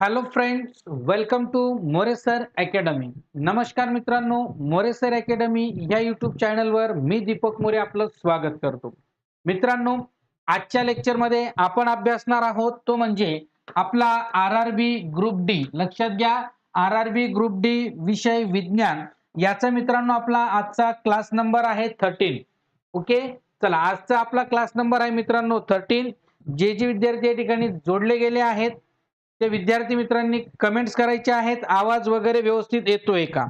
Hello friends welcome to Moresir academy नमस्कार मित्रांनो मोरेसर academy या युट्यूब चॅनलवर मी दीपक मोरे आपलं स्वागत करतो. मित्रांनो आजच्या लेक्चरमध्ये आपण अभ्यासणार आहोत तो म्हणजे आपला R R B group D लक्षात घ्या R R B group D विषय विज्ञान. याचा मित्रांनो आपला आजचा क्लास नंबर आहे थर्टीन ओके चला आजचा आपला क्लास नंबर आहे मित्रांनो थर्टीन जे जे विद्यार्थी या ठिकाणी जोडले गेले आहेत ते विद्यार्थी मित्रांनी कमेंट्स करायचे आहेत आवाज वगैरे व्यवस्थित येतोय का?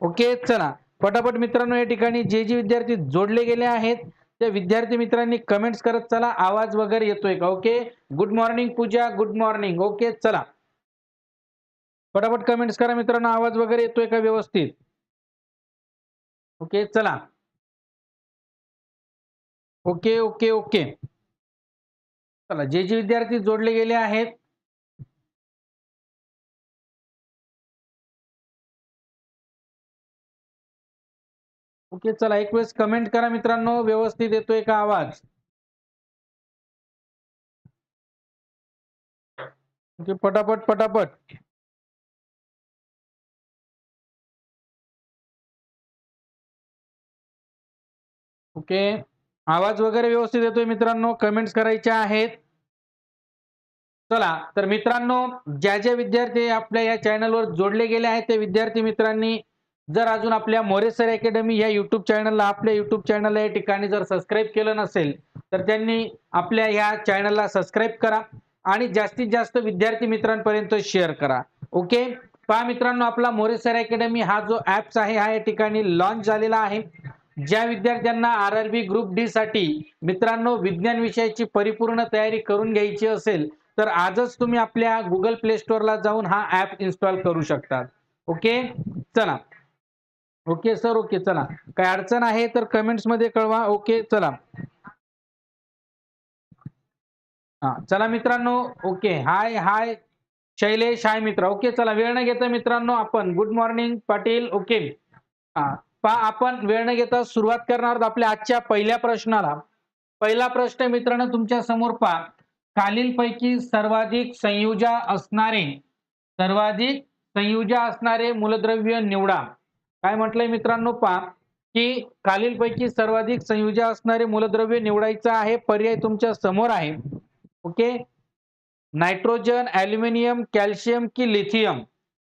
ओके चला. पटापट मित्रांनो या ठिकाणी जे जे विद्यार्थी जोडले गेले आहेत त्या विद्यार्थी मित्रांनी कमेंट्स करत चला आवाज वगैरे येतोय का? Okay good morning Pooja. Good morning okay चला. पटापट कमेंट्स करा मित्रांनो आवाज वगैरे येतोय का व्यवस्थित? ओके चला. ओके ओके ओके चला जे जे विद्यार्थी जोडले गेले आहेत ओके चला एक वेळेस कमेंट करा मित्रांनो. व्यवस्थित येतोय का आवाज? ओके पटापट पटापट. ओके. आवाज वगैरे व्यवस्थित येतोय मित्रांनो कमेंट्स करायच्या आहेत. चला तर मित्रांनो ज्या ज्या विद्यार्थी आपल्या या चॅनलवर जोडले गेले आहेत त्या विद्यार्थी मित्रांनी जर अजून आपल्या मोरेसर अकॅडमी या युट्यूब चॅनलला आपल्या युट्यूब चॅनलला या ठिकाणी जर सबस्क्राईब केलं नसेल तर त्यांनी आपल्या या चॅनलला सबस्क्राईब करा आणि जास्तीत जास्त विद्यार्थी मित्रांपर्यंत शेअर करा. ओके पहा मित्रांनो आपला मोरेसर अकॅडमी हा जो ऍप्स आहे हा या ठिकाणी लॉन्च झालेला आहे. ज्या विद्यार्थ्यांना R R B group D साठी मित्रांनो विज्ञान विषयाची परिपूर्ण तयारी करून घ्यायची असेल तर आजच तुम्ही आपल्या गुगल प्ले स्टोअरला जाऊन हा ऍप इन्स्टॉल करू शकतात. ओके चला. ओके सर ओके चला. काय अडचण आहे तर कमेंट्समध्ये कळवा. ओके चला. हा चला मित्रांनो. ओके हाय हाय शैलेश हाय मित्र. ओके चला. वेळ न घेता मित्रांनो आपण. गुड मॉर्निंग पाटील ओके हा. पा आपण वेळ न घेता सुरुवात करणार आहोत आपल्या आजच्या पहिल्या प्रश्नाला. पहिला प्रश्न मित्रांनो तुमच्यासमोर पा खालीलपैकी सर्वाधिक संयुजा असणारे सर्वाधिक संयुजा असणारे मूलद्रव्य निवडा. काय म्हटलंय मित्रांनो पा की खालीलपैकी सर्वाधिक संयुजा असणारे मूलद्रव्य निवडायचं आहे पर्याय तुमच्यासमोर आहे. ओके? नायट्रोजन ॲल्युमिनियम कॅल्शियम की लिथियम.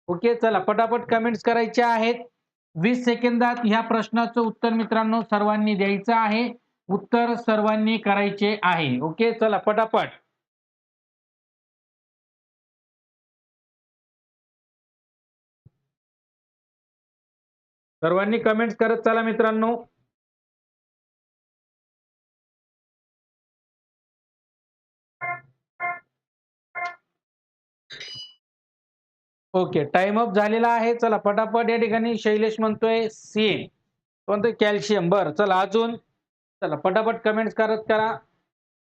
ओके? चला पटापट कमेंट्स करायचे आहेत. वीस सेकंदात ह्या प्रश्नाचं उत्तर मित्रांनो सर्वांनी द्यायचं आहे. उत्तर सर्वांनी करायचे आहे. ओके चला पटापट. सर्वांनी कमेंट्स करत चला मित्रांनो. ओके टाइम अप झालेला आहे. चला पटापट या ठिकाणी शैलेश म्हणतोय सी कोणतं कॅल्शियम बर चला अजून. चला पटापट कमेंट्स करत करा.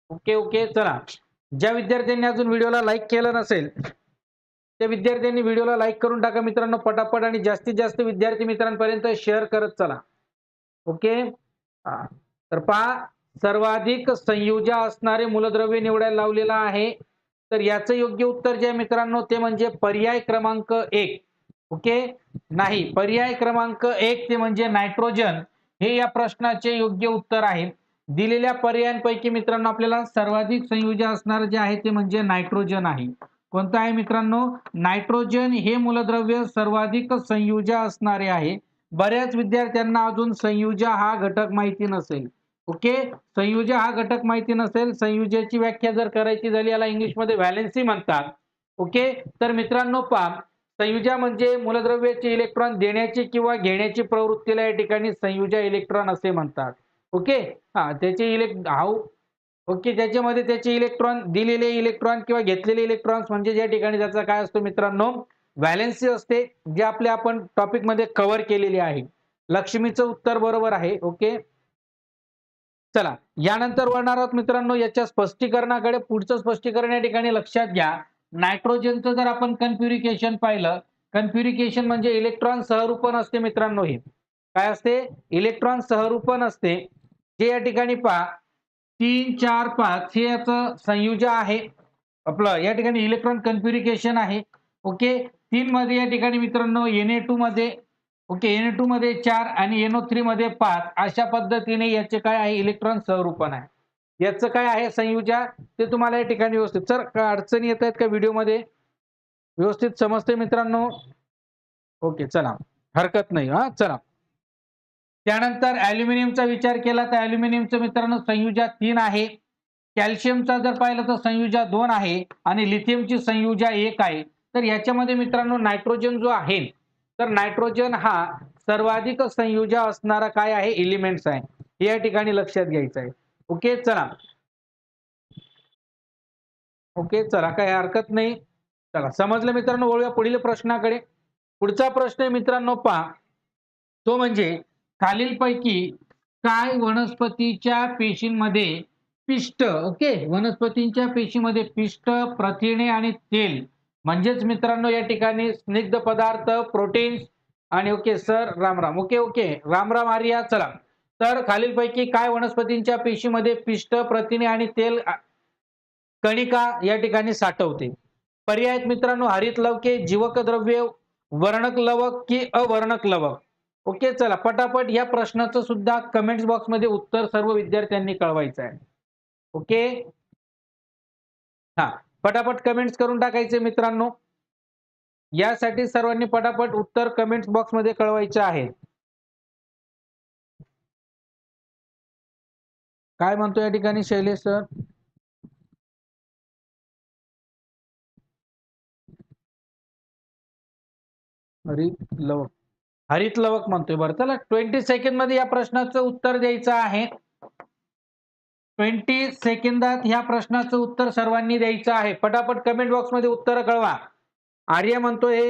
ओके ओके चला. ज्या विद्यार्थ्यांनी अजून व्हिडिओला लाईक केलं नसेल त्या विद्यार्थ्यांनी व्हिडिओला लाईक करून टाका मित्रांनो पटापट आणि जास्तीत जास्त विद्यार्थी मित्रांपर्यंत शेअर करत चला. ओके? तर पहा सर्वाधिक संयुजा असणारे मूलद्रव्य निवडायला लावलेला आहे. तर याचं योग्य उत्तर जे आहे मित्रांनो ते म्हणजे पर्याय क्रमांक एक. ओके? नाही पर्याय क्रमांक एक ते म्हणजे नायट्रोजन हे या प्रश्नाचे योग्य उत्तर आहे. दिलेल्या पर्यायांपैकी मित्रांनो आपल्याला सर्वाधिक संयोजन असणार जे आहे ते म्हणजे नायट्रोजन आहे. कोणतं आहे मित्रांनो? नायट्रोजन हे मूलद्रव्य सर्वाधिक संयुजा असणारे आहे. बऱ्याच विद्यार्थ्यांना अजून संयुजा हा घटक माहिती नसेल. ओके? संयुजा हा घटक माहिती नसेल संयुजाची व्याख्या जर करायची झाली याला इंग्लिशमध्ये व्हॅलेन्सी म्हणतात. ओके? तर मित्रांनो पहा संयुजा म्हणजे मूलद्रव्याचे इलेक्ट्रॉन देण्याची किंवा घेण्याची प्रवृत्तीला या ठिकाणी संयुजा इलेक्ट्रॉन असे म्हणतात. ओके? हा त्याचे इलेक्ट हाऊ. ओके त्याच्यामध्ये त्याचे इलेक्ट्रॉन दिलेले इलेक्ट्रॉन किंवा घेतलेले इलेक्ट्रॉन्स म्हणजे ज्या ठिकाणी त्याचा काय असतो मित्रांनो? व्हॅलेन्सी असते जे आपले आपण टॉपिकमध्ये कव्हर केलेली आहे. लक्ष्मीचं उत्तर बरोबर आहे ओके? चला यानंतर वळणार आहोत मित्रांनो याच्या स्पष्टीकरणाकडे. पुढचं स्पष्टीकरण या ठिकाणी लक्षात घ्या. नायट्रोजनचं जर आपण कन्फ्युरिकेशन पाहिलं कन्फ्युरिकेशन म्हणजे इलेक्ट्रॉन सहरूपण असते मित्रांनो हे. काय असते? इलेक्ट्रॉन सहरूपण असते. जे या ठिकाणी पहा. तीन चार पाच हे याचं संयुज आहे. आपलं या ठिकाणी इलेक्ट्रॉन कन्फ्युरिकेशन आहे. ओके? तीन मध्ये या ठिकाणी मित्रांनो एन ए टू मध्ये ओके एन टू मध्ये चार आणि एनओ थ्री मध्ये पाच अशा पद्धतीने याचे काय आहे? इलेक्ट्रॉन सहरूपण आहे. याचं काय आहे संयुजा? ते तुम्हाला या ठिकाणी व्यवस्थित सर अडचणी येत आहेत का व्हिडिओमध्ये? व्यवस्थित समजते मित्रांनो? ओके चला. हरकत नाही हा चला. त्यानंतर अल्युमिनियमचा विचार केला तर अल्युमिनियमचं मित्रांनो संयुजा तीन आहे. कॅल्शियमचा जर पाहिलं तर संयुजा दोन आहे आणि लिथियमची संयुजा एक आहे. तर याच्यामध्ये मित्रांनो नायट्रोजन जो आहे तर नायट्रोजन हा सर्वाधिक संयुजा असणारा काय आहे? एलिमेंट्स आहे. या ठिकाणी लक्षात घ्यायचं आहे ओके चला. ओके चला काही हरकत नाही. चला समजलं मित्रांनो? वळूया पुढील प्रश्नाकडे. पुढचा प्रश्न आहे मित्रांनो पहा. तो म्हणजे खालीलपैकी काय वनस्पतीच्या पेशींमध्ये पिष्ट ओके वनस्पतींच्या पेशीमध्ये पिष्ट प्रथिने आणि तेल म्हणजेच मित्रांनो या ठिकाणी स्निग्ध पदार्थ प्रोटीन्स आणि ओके सर रामराम ओके ओके रामराम आर्या चला. तर खालीलपैकी काय वनस्पतींच्या पेशीमध्ये पिष्ट प्रथिने आणि तेल कणिका या ठिकाणी साठवते? पर्याय आहेत मित्रांनो हरित लवके जीवक द्रव्य वर्णक लवक की अवर्णक लवक. ओके चला. पटापट या प्रश्नाचं सुद्धा कमेंट्स बॉक्समध्ये उत्तर सर्व विद्यार्थ्यांनी कळवायचं आहे. ओके हा. पटापट कमेंट्स करून टाकायचे मित्रांनो. यासाठी सर्वांनी पटापट उत्तर कमेंट्स बॉक्समध्ये कळवायचे आहे. काय म्हणतो या ठिकाणी शैलेश सर हरित लवक हरित लवक म्हणतोय बरं. चला ट्वेंटी सेकंडमध्ये या प्रश्नाचं उत्तर द्यायचं आहे. ट्वेंटी सेकंदात ह्या प्रश्नाचं उत्तर सर्वांनी द्यायचं आहे. पटापट कमेंट बॉक्समध्ये उत्तर कळवा. आर्य म्हणतोय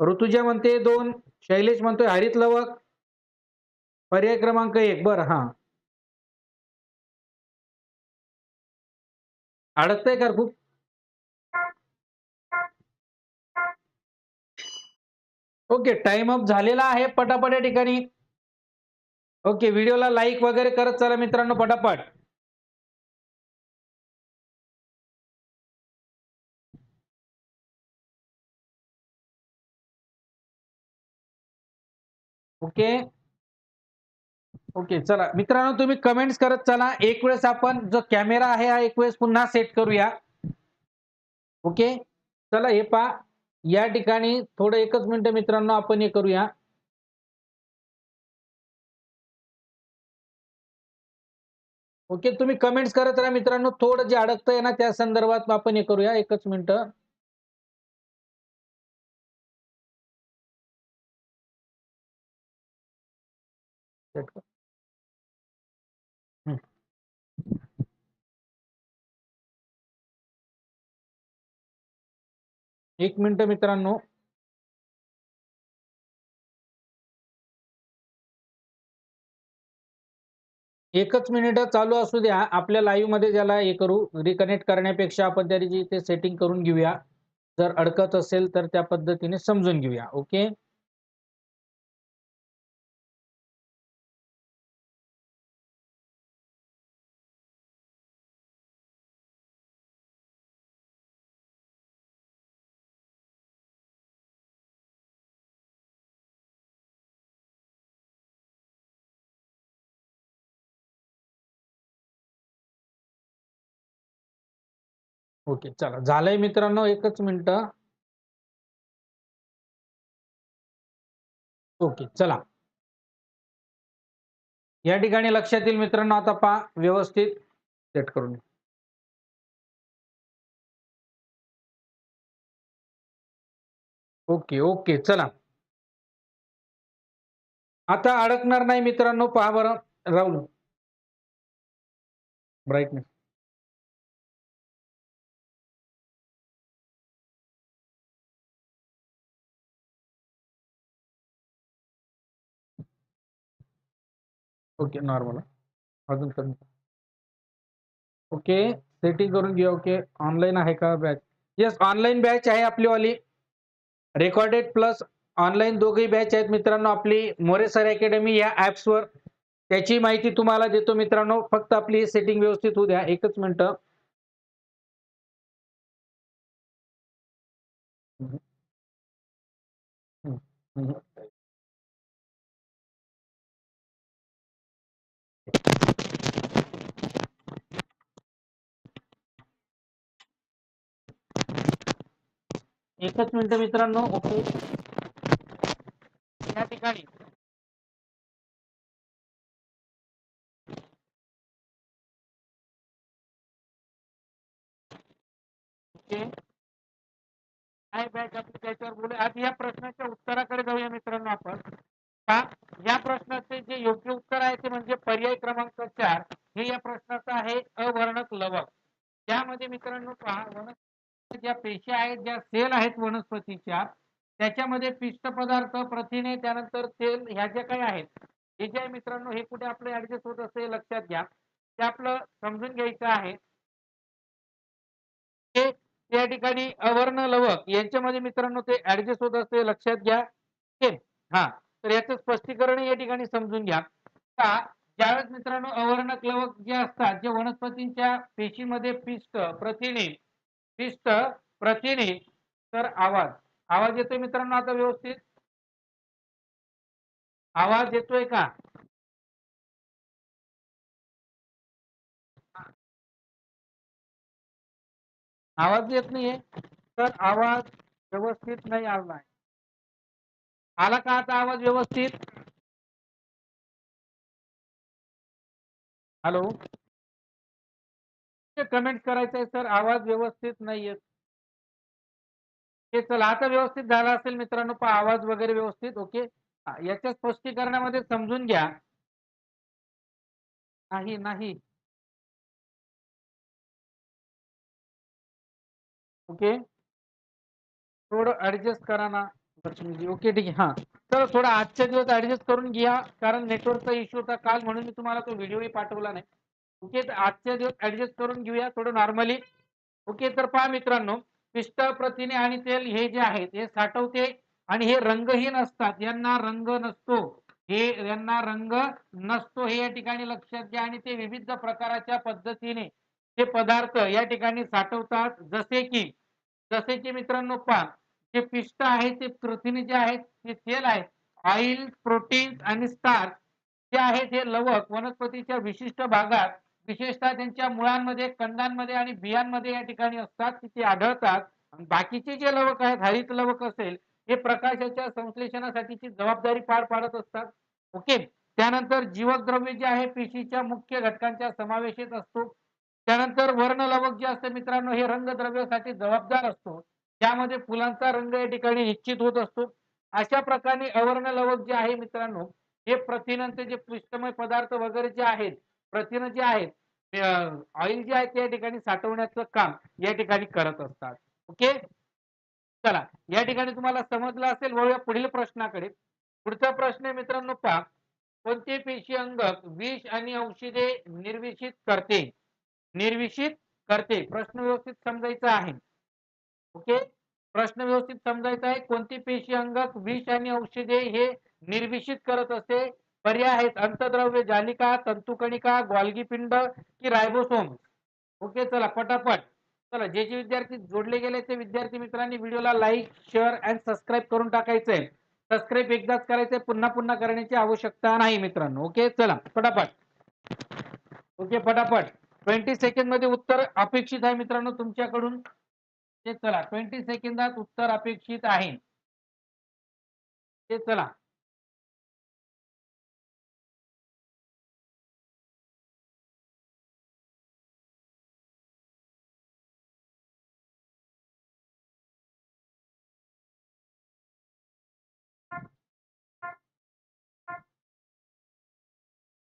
ऋतुजा म्हणते दोन. शैलेश म्हणतोय हरित लवक. पर्याय क्रमांक एक. बर हा. अडकतंय का खूप? ओके टाइम अप झालेला आहे. पटापट या ठिकाणी. ओके व्हिडिओला लाईक वगैरे करत चला मित्रांनो पटापट. ओके? ओके चला. मित्रांनो तुम्ही कमेंट्स करत चला. एक वेळेस आपण जो कॅमेरा आहे हा एक वेळेस पुन्हा सेट करूया. ओके? चला हे पा या ठिकाणी थोडं एकच मिनिट मित्रांनो आपण हे करूया. ओके तुम्ही कमेंट्स करत राहा मित्रांनो. थोडं जे अडकतंय ना त्या संदर्भात आपण हे करूया. एकच मिनिट. एक मिनिट मित्रांनो. एकच मिनिट चालू असू द्या. आपल्या लाईव्हमध्ये ज्याला हे करू रिकनेक्ट करण्यापेक्षा आपण त्याची ते सेटिंग करून घेऊया. जर अडकत असेल तर त्या पद्धतीने समजून घेऊया. ओके ओके चला. झालंय मित्रांनो एकच मिनिट. ओके चला. या ठिकाणी लक्षात येईल मित्रांनो आता पहा व्यवस्थित सेट करून ओके ओके चला. आता अडकणार नाही मित्रांनो पहा बरं. राहुल. ब्राईटनेस ओके नॉर्मल अजून कमी ओके सेटिंग करून घ्या ओके. ऑनलाईन आहे का बॅच? येस ऑनलाईन बॅच आहे आपली वाली. रेकॉर्डेड प्लस ऑनलाईन दोघही बॅच आहेत मित्रांनो. आपली मोरे सर अकॅडमी या ॲप्सवर त्याची माहिती तुम्हाला देतो मित्रांनो. फक्त आपली सेटिंग व्यवस्थित होऊ द्या. एकच मिनिट. हम्म. एकच मिनिट मित्रांनो ओके या ठिकाणी. काय बॅच आपण त्याच्यावर बोलू आज या प्रश्नाच्या उत्तराकडे जाऊया मित्रांनो आपण. का? या प्रश्नाचे जे योग्य उत्तर आहे ते म्हणजे पर्याय क्रमांक चार. हे या प्रश्नाचं आहे अवर्णक लवक. त्यामध्ये मित्रांनो पहा ज्या पेशी आहेत ज्या सेल आहेत वनस्पतीच्या त्याच्यामध्ये पिष्ट पदार्थ प्रथिने त्यानंतर तेल ह्या ज्या काही आहेत हे जे आहे मित्रांनो हे कुठे आपले ऍडजस्ट होत असते हे लक्षात घ्या. ते आपलं समजून घ्यायचं आहे. ते त्या ठिकाणी अवर्ण लवक यांच्यामध्ये मित्रांनो ते ऍडजस्ट होत असते लक्षात घ्या. हा. तर याचं स्पष्टीकरण या ठिकाणी समजून घ्या. का ज्यावेळेस मित्रांनो अवर्णक लवक जे असतात जे वनस्पतींच्या पेशीमध्ये पिष्ट प्रथिने पिष्ट प्रथिने. तर आवाज. आवाज येतोय मित्रांनो आता व्यवस्थित? आवाज येतोय का? आवाज येत नाहीये? तर आवाज व्यवस्थित नाही आला. आला का आता आवाज व्यवस्थित? हॅलो? कमेंट करायचंय सर आवाज व्यवस्थित नाही येत ते चला आता व्यवस्थित झाला असेल मित्रांनो पहा आवाज वगैरे व्यवस्थित ओके याच्या स्पष्टीकरणामध्ये समजून घ्या. नाही नाही. ओके थोडं ऍडजस्ट करा ना लक्ष्मीजी ओके ठीक आहे हा. तर थोडा आजच्या दिवस ऍडजस्ट करून घ्या कारण नेटवर्कचा इश्यू होता. काल म्हणून मी तुम्हाला तो व्हिडिओही पाठवला नाही. ओके तर आजच्या दिवस ऍडजस्ट करून घेऊया थोडं नॉर्मली ओके तर पहा मित्रांनो पिष्ट प्रथिने आणि तेल हे जे आहेत हे साठवते आणि हे रंगहीन असतात. यांना रंग नसतो. हे यांना रंग नसतो हे या ठिकाणी लक्षात घ्या आणि ते विविध प्रकाराच्या पद्धतीने ते पदार्थ या ठिकाणी साठवतात. जसे की जसे की मित्रांनो पहा जे पिष्ट आहे ते प्रथिने जे आहेत ते तेल आहे ऑइल प्रोटीन आणि स्टार्च जे आहेत हे लवक वनस्पतीच्या विशिष्ट भागात विशेषतः त्यांच्या मुळांमध्ये कंदांमध्ये आणि बियांमध्ये या ठिकाणी असतात तिथे आढळतात. आणि बाकीचे जे लवक आहेत हरित लवक असेल हे प्रकाशाच्या संश्लेषणासाठीची जबाबदारी पार पाडत असतात. ओके? त्यानंतर जीवकद्रव्य जे आहे पेशीच्या मुख्य घटकांच्या समावेश असतो. त्यानंतर वर्ण लवक जे असते मित्रांनो हे रंगद्रव्यासाठी जबाबदार असतो. त्यामध्ये फुलांचा रंग या ठिकाणी निश्चित होत असतो. अशा प्रकारे अवर्ण लवक जे आहे मित्रांनो हे प्रथिनांचे जे पृष्ठमय पदार्थ वगैरे जे आहेत प्रथिन जे आहेत ऑइल जे आहे त्या ठिकाणी साठवण्याचं काम या ठिकाणी करत असतात. ओके चला या ठिकाणी तुम्हाला समजलं असेल वळूया पुढील प्रश्नाकडे. पुढचा प्रश्न आहे मित्रांनो पहा कोणते पेशी अंगक विष आणि औषधे निर्विषित करते? निर्विषित करते. प्रश्न व्यवस्थित समजायचा आहे. ओके प्रश्न व्यवस्थित समजायचा आहे कोणती पेशी अंगक विष आणि औषधे हे निर्विषित करत असते? पर्याय आहेत. अंतद्रव्य जालिका तंतुकणिका ग्वाल्गी पिंड की रायबोसोम. ओके चला पटापट. चला जे जे विद्यार्थी जोडले गेले ते विद्यार्थी मित्रांनी व्हिडिओला लाईक शेअर अँड सबस्क्राईब करून टाकायचंय. सबस्क्राईब एकदाच करायचंय पुन्हा पुन्हा करण्याची आवश्यकता नाही मित्रांनो. ओके चला पटापट. ओके पटापट. ट्वेंटी सेकंडमध्ये उत्तर अपेक्षित आहे मित्रांनो तुमच्याकडून. ते चला ट्वेंटी सेकंदात उत्तर अपेक्षित आहे. ते चला.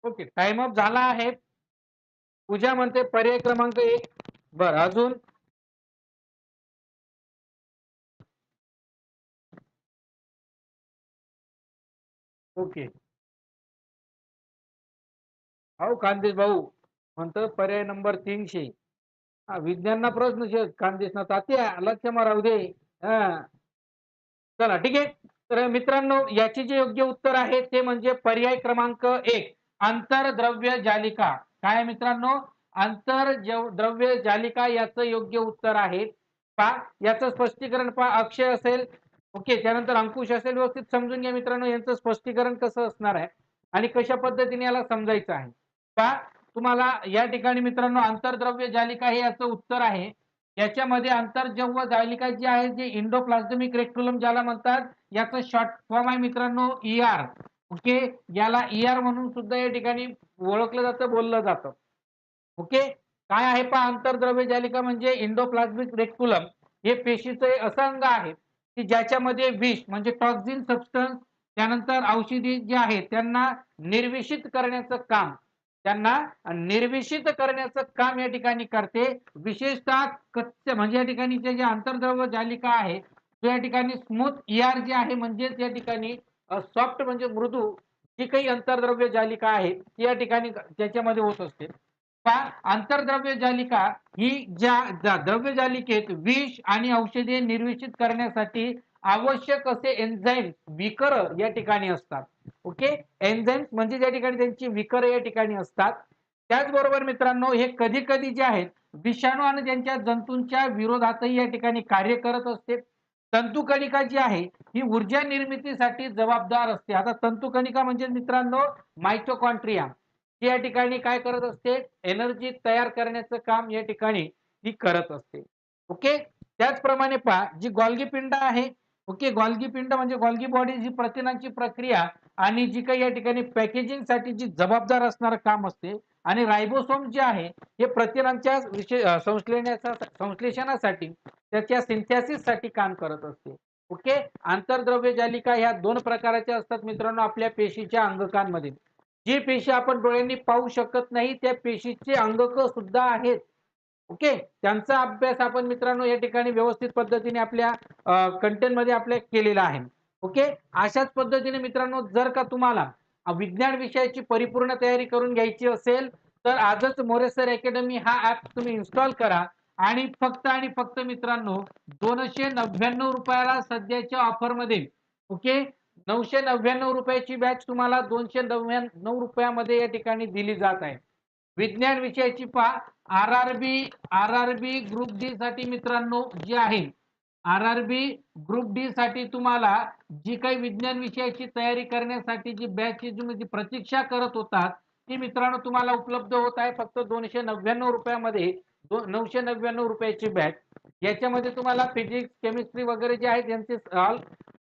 ओके टाइम अप झाला आहे. पूजा म्हणते पर्याय क्रमांक एक. बर अजून? ओके. अहो खानदेश भाऊ म्हणतो पर्याय नंबर तीनशे. हा विज्ञानना प्रश्न शेत खानदेशना तात्या लक्ष माराव दे. हा. चला ठीक आहे. तर मित्रांनो याचे जे योग्य उत्तर आहे ते म्हणजे पर्याय क्रमांक एक. आंतरद्रव्य जालिका. काय मित्रांनो? आंतर द्रव्य जालिका याचं योग्य उत्तर आहे. पा याचं स्पष्टीकरण पहा. अक्षय असेल. ओके त्यानंतर अंकुश असेल. व्यवस्थित समजून घ्या मित्रांनो यांचं स्पष्टीकरण कसं असणार आहे आणि कशा पद्धतीने याला समजायचं आहे. पा तुम्हाला या ठिकाणी मित्रांनो आंतरद्रव्य जालिका हे याचं उत्तर आहे. याच्यामध्ये आंतरजव जालिका जी आहे जे इंडोप्लाझमिक रेक्टुलम ज्याला म्हणतात याचं शॉर्ट फॉर्म आहे मित्रांनो ई आर ओके? याला ई आर म्हणून सुद्धा या ठिकाणी ओळखलं जातं बोललं जातं. ओके? काय आहे पहा आंतरद्रव्य जालिका म्हणजे इंडोप्लाझमिक रेक्टुलम. हे पेशीचं असं अंग आहे की ज्याच्यामध्ये विष म्हणजे टॉक्झिन सबस्टन्स त्यानंतर औषधी जे आहेत त्यांना निर्विषित करण्याचं काम त्यांना निर्विषित करण्याचं काम या ठिकाणी करते. विशेषतः कच्च म्हणजे या ठिकाणी जे आंतरद्रव्य जालिका आहे तो या ठिकाणी स्मूथ ईआर जे आहे म्हणजेच या ठिकाणी सॉफ्ट म्हणजे मृदू जी काही अंतर्द्रव्य जालिका आहे ती या ठिकाणी त्याच्यामध्ये होत असते. पहा आंतरद्रव्य जालिका ही ज्या द्रव्य जालिकेत विष आणि औषधे निर्विषित करण्यासाठी आवश्यक असे एन्झाईम विकर या ठिकाणी असतात. ओके? एन्झाईम्स म्हणजे ज्या ठिकाणी त्यांची विकर या ठिकाणी असतात. त्याचबरोबर मित्रांनो हे कधी कधी जे आहेत विषाणू आणि त्यांच्या जंतूंच्या विरोधातही या ठिकाणी कार्य करत असते. तंतुकणिका जी आहे. ही ऊर्जा निर्मितीसाठी जबाबदार असते. आता तंतुकणिका म्हणजे मित्रांनो मायटोकॉन्ट्रिया या ठिकाणी काय करत असते? एनर्जी तयार करण्याचं काम या ठिकाणी ही करत असते. ओके त्याचप्रमाणे पहा जी गॉल्गी पिंड आहे ओके गॉल्गी पिंड म्हणजे गॉल्गी बॉडी जी प्रथिनांची प्रक्रिया आणि जी काही या ठिकाणी पॅकेजिंगसाठी जी जबाबदार असणारं काम असते आणि रायबोसोम जे आहे हे प्रथिनांच्या विशेष संश्लेषणाचा संश्लेषणासाठी त्याच्या सिंथॅसिससाठी काम करत असते. ओके? आंतरद्रव्य जालिका ह्या दोन प्रकारच्या असतात मित्रांनो आपल्या पेशीच्या अंगकांमध्ये. जी पेशी आपण डोळ्यांनी पाहू शकत नाही त्या पेशीचे अंगक सुद्धा आहेत. ओके? त्यांचा अभ्यास आपण मित्रांनो या ठिकाणी व्यवस्थित पद्धतीने आपल्या कंटेंटमध्ये आपल्या केलेला आहे. ओके? अशाच पद्धतीने मित्रांनो जर का तुम्हाला विज्ञान विषयाची परिपूर्ण तयारी करून घ्यायची असेल तर आजच मोरेसर अकॅडमी हा ऍप तुम्ही इन्स्टॉल करा. आणि फक्त आणि फक्त मित्रांनो दोनशे नव्याण्णव रुपयाला सध्याच्या ऑफरमध्ये ओके नऊशे नव्याण्णव रुपयाची बॅच तुम्हाला दोनशे नव्याण्णव रुपयामध्ये या ठिकाणी दिली जात आहे. विज्ञान विषयाची पहा. R R B R R B group D साठी मित्रांनो जी आहे R R B group D साठी तुम्हाला जी काही विज्ञान विषयाची तयारी करण्यासाठी जी बॅच जी म्हणजे प्रतीक्षा करत होतात ती मित्रांनो तुम्हाला उपलब्ध होत आहे. फक्त दोनशे नव्याण्णव रुपयामध्ये नऊशे नव्याण्णव रुपयाची बॅच. याच्यामध्ये तुम्हाला फिजिक्स केमिस्ट्री वगैरे जे आहेत यांचे ऑल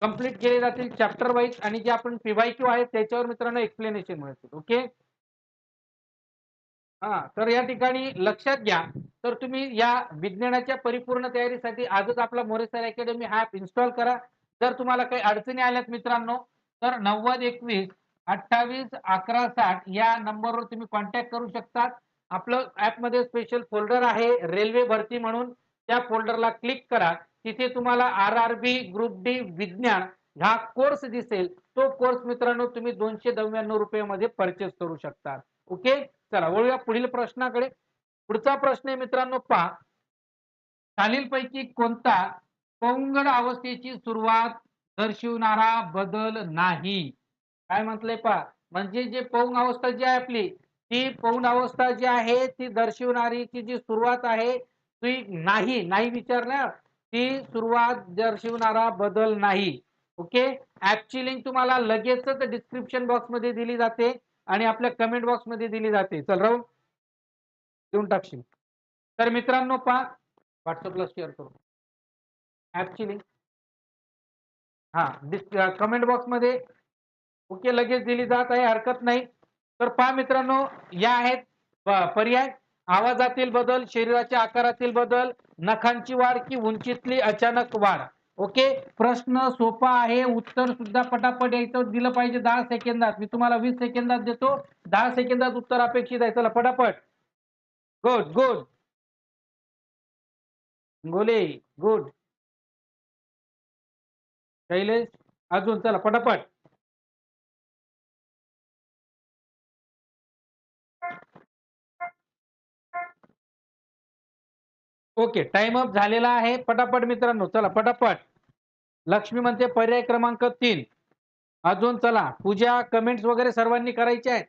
कंप्लीट केले जातील चॅप्टर वाईज आणि जे आपण पीवायक्यू आहेत त्याच्यावर मित्रांनो एक्सप्लेनेशन मिळतील. ओके हा तर या ठिकाणी लक्षात घ्या. तर तुम्ही या विज्ञानाच्या परिपूर्ण तयारीसाठी आजच आपला मोरेसर अकॅडमी ऍप इन्स्टॉल करा. जर तुम्हाला काही अडचणी आल्यात मित्रांनो तर नव्वद एकवीस अठ्ठावीस अकरा साठ या नंबरवर तुम्ही कॉन्टॅक्ट करू शकता आपलं ऍपमध्ये स्पेशल फोल्डर आहे रेल्वे भरती म्हणून. त्या फोल्डरला क्लिक करा. तिथे तुम्हाला R R B group D विज्ञान हा कोर्स दिसेल. तो कोर्स मित्रांनो तुम्ही दोनशे नव्याण्णव रुपयामध्ये परचेस करू शकता. ओके चला वळूया पुढील प्रश्नाकडे. पुढचा प्रश्न आहे मित्रांनो पहा. खालीलपैकी कोणता पौंगड अवस्थेची सुरुवात दर्शवणारा बदल नाही? काय म्हटलंय पहा. म्हणजे जे पौंग अवस्था जी आहे आपली ती पौंग अवस्था जी आहे ती दर्शवणारी ती जी सुरुवात आहे ती नाही नाही विचारणार. ती सुरुवात दर्शवणारा बदल नाही. ओके? ऍपची लिंक तुम्हाला लगेचच डिस्क्रिप्शन बॉक्समध्ये दिली जाते आणि आपल्या कमेंट बॉक्समध्ये दिली जाते. चल राहू. देऊन टाकशील. तर मित्रांनो पहा व्हॉट्सअपला शेअर करू. ऍपची लिंक हा कमेंट बॉक्समध्ये ओके लगेच दिली जात आहे हरकत नाही. तर पहा मित्रांनो या आहेत पर्याय. आवाजातील बदल शरीराच्या आकारातील बदल नखांची वाढ की उंचीतली अचानक वाढ. ओके? प्रश्न सोपा आहे उत्तर सुद्धा पटापट यायचं दिलं पाहिजे दहा सेकंदात. मी तुम्हाला वीस सेकंदात देतो. दहा सेकंदात उत्तर अपेक्षित आहे. चला पटापट. Good good Gole good Shailesh अजून चला पटापट. ओके टाइम अप झालेला आहे. पटापट मित्रांनो चला पटापट. लक्ष्मी म्हणते पर्याय क्रमांक तीन. अजून चला पूजा कमेंट्स वगैरे सर्वांनी करायचे आहेत.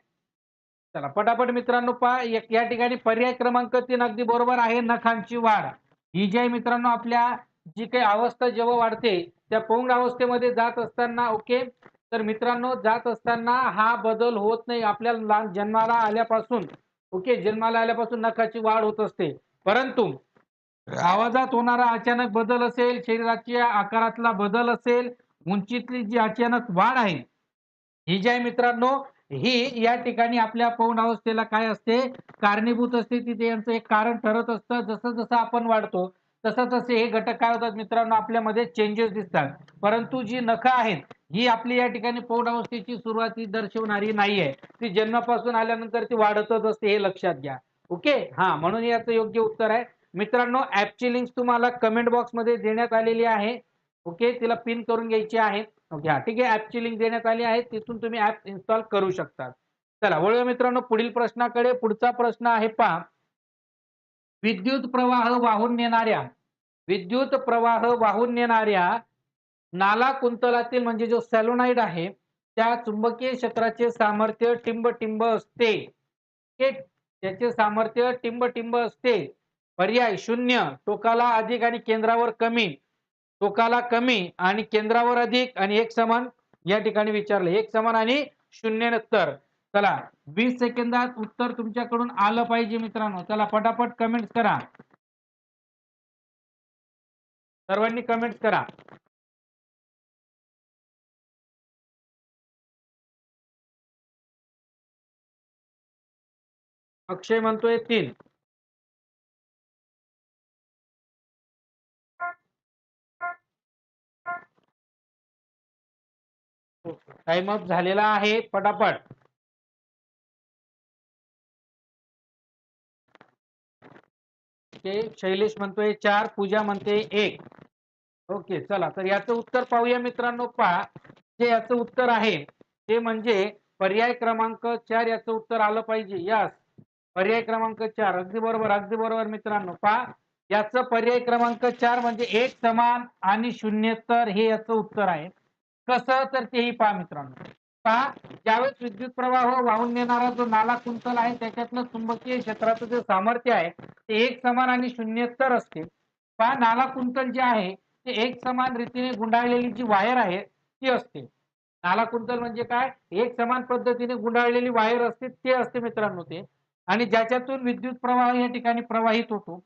चला पटापट मित्रांनो पा या ठिकाणी पर्याय क्रमांक तीन अगदी बरोबर आहे नखांची वाढ. ही जी आहे मित्रांनो आपल्या जी काही अवस्था जेव्हा वाढते त्या पौंग अवस्थेमध्ये जात असताना ओके? तर मित्रांनो जात असताना हा बदल होत नाही आपल्या लहान जन्माला आल्यापासून. ओके? जन्माला आल्यापासून नखाची वाढ होत असते. परंतु आवाजात होणारा अचानक बदल असेल शरीराच्या आकारातला बदल असेल उंचीतली जी अचानक वाढ आहे ही जी आहे मित्रांनो ही या ठिकाणी आपल्या पौंड अवस्थेला काय असते? कारणीभूत असते तिथे यांचं एक कारण ठरत असतं. जसं जसं आपण वाढतो तसं तसे हे घटक काय होतात मित्रांनो आपल्यामध्ये चेंजेस दिसतात. परंतु जी नख आहेत ही आपली या ठिकाणी पौंड अवस्थेची सुरुवाती दर्शवणारी नाहीये ती जन्मापासून आल्यानंतर ती वाढतच असते हे लक्षात घ्या. ओके? हा म्हणून याचं योग्य उत्तर आहे. मित्रांनो ऍपची लिंक तुम्हाला कमेंट बॉक्समध्ये देण्यात आलेली आहे. ओके तिला पिन करून घ्यायची आहे. ओके हा ठीक आहे. ऍपची लिंक देण्यात आली आहे. तिथून तुम्ही ऍप इन्स्टॉल करू शकता. चला वळूया मित्रांनो. पुढील प्रश्नाकडे. पुढचा प्रश्न आहे पहा. विद्युत प्रवाह वाहून नेणाऱ्या विद्युत प्रवाह वाहून नेणाऱ्या नाला कुंतलातील म्हणजे जो सॅलोनाईड आहे त्या चुंबकीय क्षेत्राचे सामर्थ्य टिंब टिंब असते त्याचे सामर्थ्य टिंब टिंब असते. पर्याय शून्य. टोकाला अधिक आणि केंद्रावर कमी. टोकाला कमी आणि केंद्रावर अधिक आणि एक समान या ठिकाणी विचारलं. एक समान आणि शून्य नंतर चला वीस सेकंदात उत्तर तुमच्याकडून आलं पाहिजे मित्रांनो. चला पटापट कमेंट करा. सर्वांनी कमेंट करा. अक्षय म्हणतोय तीन. टाइम अप झालेला आहे पटापट. ओके शैलेश म्हणतोय चार पूजा म्हणते एक. ओके चला तर याचं उत्तर पाहूया मित्रांनो पहा. जे याचं उत्तर आहे ते म्हणजे पर्याय क्रमांक चार याचं उत्तर आलं पाहिजे. यास पर्याय क्रमांक चार अगदी बरोबर अगदी बरोबर मित्रांनो पहा. याचं पर्याय क्रमांक चार म्हणजे एक समान आणि शून्यत्तर हे याचं उत्तर आहे. कसं तर तेही पहा मित्रांनो. पहा ज्यावेळेस विद्युत प्रवाह वाहून नेणारा जो नाला कुंतल आहे त्याच्यातलं चुंबकीय क्षेत्राचं जे सामर्थ्य आहे ते एक समान आणि शून्यत्तर असते. पहा नाला कुंतल जे आहे ते एक समान रीतीने गुंडाळलेली जी वायर आहे ती असते. नाला कुंतल म्हणजे काय? एक समान पद्धतीने गुंडाळलेली वायर असते ते असते मित्रांनो ते. आणि ज्याच्यातून विद्युत प्रवाह या ठिकाणी प्रवाहित होतो.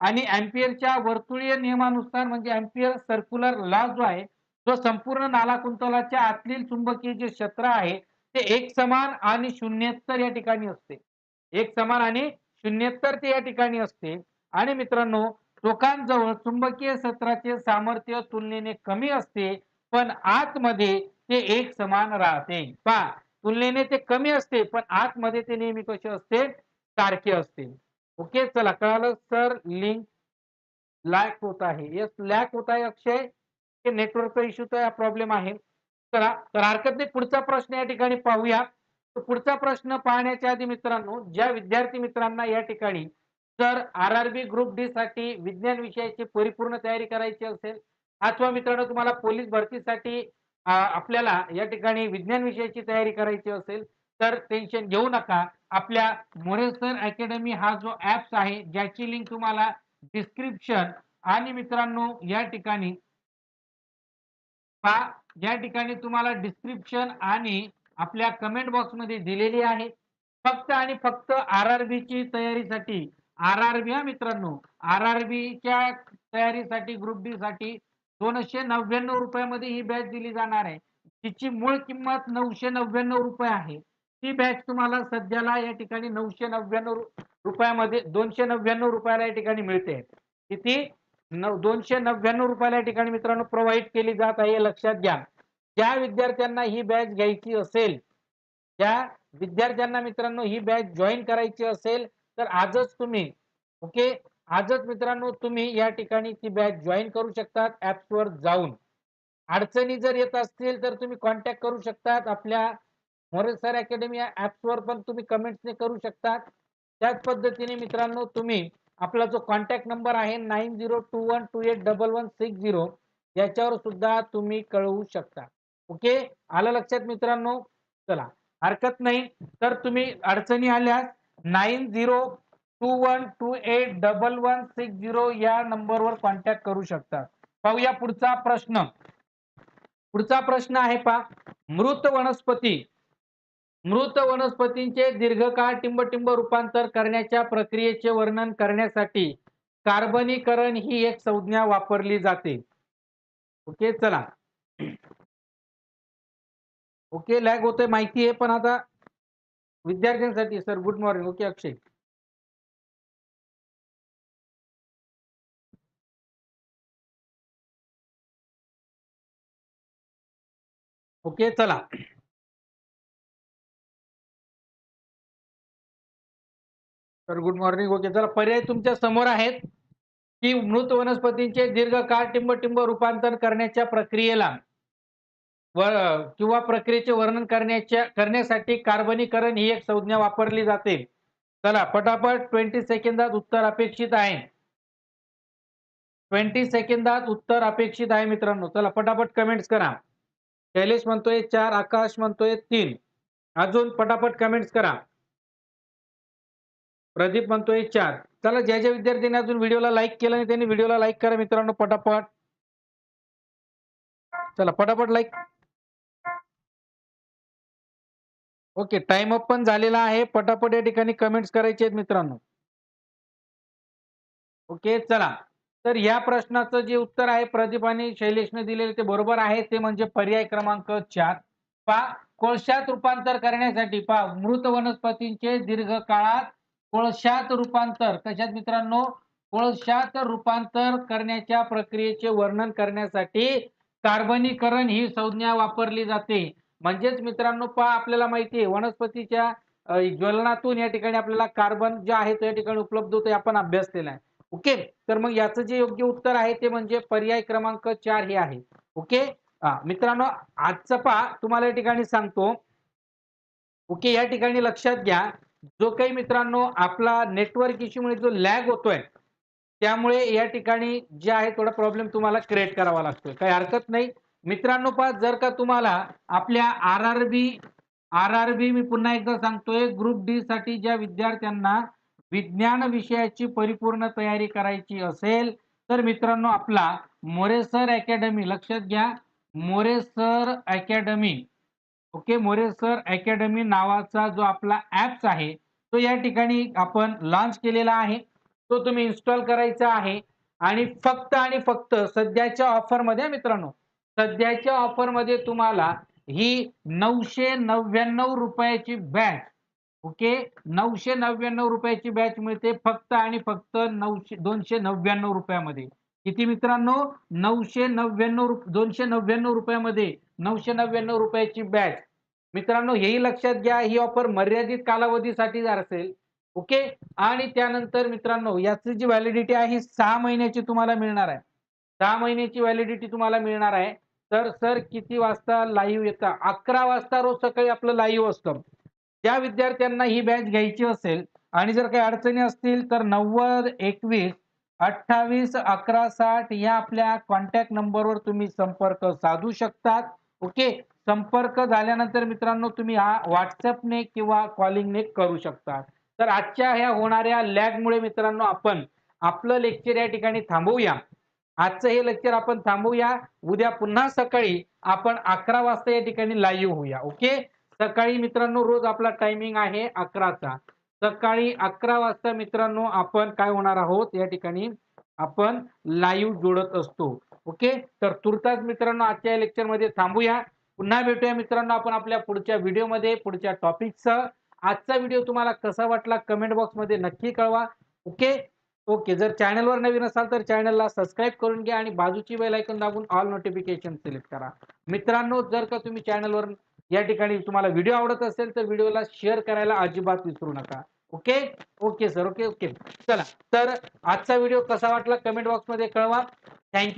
आणि अँपियरच्या वर्तुळीय नियमानुसार म्हणजे अँपियर सर्क्युलर लॉ जो आहे तो संपूर्ण नाला कुंतलाच्या आतील चुंबकीय जे क्षेत्र आहे ते एक समान आणि शून्यत्तर या ठिकाणी असते. एक समान आणि शून्यत्तर ते या ठिकाणी असते. आणि मित्रांनो टोकांजवळ चुंबकीय क्षेत्राचे सामर्थ्य तुलनेने कमी असते पण आतमध्ये ते एक समान राहते. पहा तुलनेने ते कमी असते पण आतमध्ये ते नेहमी कसे असते? सारखे असते. ओके चला कळालं सर लिंक लॅक होत आहे. यस लॅक होत आहे अक्षय. ते नेटवर्कचा इश्यूचा प्रॉब्लेम आहे. चला तर हरकत नाही पुढचा प्रश्न या ठिकाणी पाहूया. पुढचा प्रश्न पाहण्याच्या आधी मित्रांनो ज्या विद्यार्थी मित्रांना या ठिकाणी जर R R B group D साठी विज्ञान विषयाची परिपूर्ण तयारी करायची असेल अथवा मित्रांनो तुम्हाला पोलीस भरतीसाठी आपल्याला या ठिकाणी विज्ञान विषयाची तयारी करायची असेल तर टेन्शन घेऊ नका. आपल्या मोरेसर अकॅडमी हा जो ऍप्स आहे ज्याची लिंक तुम्हाला डिस्क्रिप्शन आणि मित्रांनो या ठिकाणी या ठिकाणी तुम्हाला डिस्क्रिप्शन आणि आपल्या कमेंट बॉक्समध्ये दिलेली आहे. फक्त आणि फक्त आर आर ची तयारीसाठी आर आर बी हा मित्रांनो आर आर बी च्या तयारीसाठी ग्रुप डी साठी दोनशे नव्याण्णव रुपयामध्ये ही बॅच दिली जाणार आहे. तिची मूळ किंमत नऊशे नव्याण्णव रुपये आहे. ती बॅच तुम्हाला सध्याला या ठिकाणी नऊशे नव्याण्णव रुपयामध्ये दोनशे नव्याण्णव रुपयाला या ठिकाणी मिळते. किती? नऊ दोनशे नव्याण्णव रुपयाला या ठिकाणी मित्रांनो प्रोव्हाइड केली जात आहे लक्षात घ्या. ज्या विद्यार्थ्यांना ही बॅच घ्यायची असेल त्या विद्यार्थ्यांना मित्रांनो ही बॅच जॉईन करायची असेल तर आजच तुम्ही ओके आजच मित्रांनो तुम्ही या ठिकाणी ती बॅच जॉईन करू शकतात ऍप्सवर जाऊन. अडचणी जर येत असतील तर तुम्ही कॉन्टॅक्ट करू शकतात. आपल्या मोरे सर अकॅडमी या ऍप्सवर पण तुम्ही कमेंट्सने करू शकतात. त्याच पद्धतीने मित्रांनो तुम्ही आपला जो कॉन्टॅक्ट नंबर आहे nine zero two one two eight double one six zero याच्यावर सुद्धा तुम्ही कळवू शकता. ओके आलं लक्षात मित्रांनो? चला. हरकत नाही. तर तुम्ही अडचणी आल्यास nine zero two one two eight double one six zero या नंबरवर कॉन्टॅक्ट करू शकता. पाहूया पुढचा प्रश्न. पुढचा प्रश्न आहे पा मृत वनस्पती मृत वनस्पतींचे दीर्घकाळ टिंबटिंब रूपांतर करण्याच्या प्रक्रियेचे वर्णन करण्यासाठी कार्बनीकरण ही एक संज्ञा वापरली जाते. ओके चला. ओके लॅग होतोय माहिती आहे पण आता विद्यार्थ्यांसाठी sir good morning okay Akshay. Okay चला. तर गुड मॉर्निंग ओके चला पर्याय तुमच्यासमोर आहेत की मृत वनस्पतींचे दीर्घकाळ टिंबटिंब रूपांतर करण्याच्या प्रक्रियेला व किंवा प्रक्रियेचे वर्णन करण्याच्या करण्यासाठी कार्बनीकरण ही एक संज्ञा वापरली जाते. चला पटापट ट्वेंटी सेकंदात उत्तर अपेक्षित आहे. ट्वेंटी सेकंदात उत्तर अपेक्षित आहे मित्रांनो. चला पटापट कमेंट्स करा. शैलेश म्हणतोय चार आकाश म्हणतोय तीन. अजून पटापट कमेंट्स करा. प्रदीप म्हणतोय चार. चला ज्या ज्या विद्यार्थ्यांनी अजून व्हिडिओला लाईक केलं नाही त्यांनी व्हिडिओला लाईक करा मित्रांनो पटापट. चला पटापट लाईक ओके टाइम अप पण झालेला आहे. पटापट या ठिकाणी कमेंट्स करायचे आहेत मित्रांनो. ओके चला. तर या प्रश्नाचं जे उत्तर आहे प्रदीप आणि शैलेशने दिलेले ते बरोबर आहे. ते म्हणजे पर्याय क्रमांक चार. पा कोळशात रूपांतर करण्यासाठी पा मृत वनस्पतींचे दीर्घ काळात कोळशात रूपांतर. कशात मित्रांनो? कोळशात रूपांतर करण्याच्या प्रक्रियेचे वर्णन करण्यासाठी कार्बनीकरण ही संज्ञा वापरली जाते. म्हणजेच मित्रांनो पहा आपल्याला माहिती आहे वनस्पतीच्या ज्वलनातून या ठिकाणी आपल्याला कार्बन जे आहे तो या ठिकाणी उपलब्ध होतो आपण अभ्यासलेला आहे ओके? तर मग याचं जे योग्य उत्तर आहे ते म्हणजे पर्याय क्रमांक चार हे आहे. ओके? मित्रांनो आजचा पहा तुम्हाला या ठिकाणी सांगतो. ओके या ठिकाणी लक्षात घ्या. जो काही मित्रांनो आपला नेटवर्क इश्यूमुळे जो लॅग होतोय त्यामुळे या ठिकाणी जे आहे थोडा प्रॉब्लेम तुम्हाला क्रिएट करावा लागतोय. काही हरकत नाही. मित्रांनो पहा जर का तुम्हाला आपल्या R R B R R B मी पुन्हा एकदा सांगतोय ग्रुप डी साठी ज्या विद्यार्थ्यांना विज्ञान विषयाची परिपूर्ण तयारी करायची असेल तर मित्रांनो आपला मोरेसर अकॅडमी लक्षात घ्या. More sir academy okay More sir academy नावाचा जो आपला ऍप्स आहे तो या ठिकाणी आपण लॉन्च केलेला आहे. तो तुम्ही इन्स्टॉल करायचा आहे. आणि फक्त आणि फक्त सध्याच्या ऑफरमध्ये मित्रांनो सध्याच्या ऑफरमध्ये तुम्हाला ही नऊशे नव्याण्णव रुपयाची बॅच ओके नऊशे नव्याण्णव रुपयाची बॅच मिळते फक्त आणि फक्त नऊशे दोनशे नव्याण्णव रुपयामध्ये. किती मित्रांनो? नऊशे नव्याण्णव दोनशे नव्याण्णव रुपयामध्ये नऊशे नव्याण्णव रुपयाची बॅच मित्रांनो हेही लक्षात घ्या ही ऑफर मर्यादित कालावधीसाठी असेल. ओके? आणि त्यानंतर मित्रांनो याची जी व्हॅलिडिटी आहे ही सहा महिन्याची तुम्हाला मिळणार आहे. सहा महिन्याची व्हॅलिडिटी तुम्हाला मिळणार आहे. तर सर किती वाजता लाईव्ह येतं? अकरा वाजता रोज सकाळी आपलं लाईव्ह असतं. ज्या विद्यार्थ्यांना ही बॅच घ्यायची असेल आणि जर काही अडचणी असतील तर नव्वद एकवीस अठ्ठावीस अकरा साठ या आपल्या कॉन्टॅक्ट नंबरवर तुम्ही संपर्क साधू शकतात. ओके संपर्क झाल्यानंतर मित्रांनो तुम्ही हा व्हॉट्सअपने किंवा कॉलिंगने करू शकता. तर आजच्या ह्या होणाऱ्या लॅगमुळे मित्रांनो आपण आपलं लेक्चर या ठिकाणी थांबवूया. आजचं हे लेक्चर आपण थांबवूया. उद्या पुन्हा सकाळी आपण अकरा वाजता या ठिकाणी लाईव्ह होऊया. ओके सकाळी मित्रांनो रोज आपला टायमिंग आहे अकराचा. सकाळी अकरा वाजता मित्रांनो आपण काय होणार आहोत? या ठिकाणी आपण लाईव्ह जोडत असतो. ओके तर तुर्तास मित्रांनो आजच्या लेक्चरमध्ये थांबूया. पुन्हा भेटूया मित्रांनो आपण आपल्या पुढच्या व्हिडिओमध्ये पुढच्या टॉपिकसह आजचा व्हिडिओ तुम्हाला कसा वाटला कमेंट बॉक्समध्ये नक्की कळवा. ओके ओके जर चॅनलवर नवीन असाल तर चॅनलला सबस्क्राईब करून घ्या आणि बाजूची बेल ऐकून दाबून ऑल नोटिफिकेशन सिलेक्ट करा. मित्रांनो जर का तुम्ही चॅनलवर या ठिकाणी तुम्हाला व्हिडिओ आवडत असेल तर व्हिडिओला शेअर करायला अजिबात विसरू नका. Okay okay sir okay okay चला. तर आजचा व्हिडिओ कसा वाटला? कमेंट बॉक्समध्ये कळवा. थँक्यू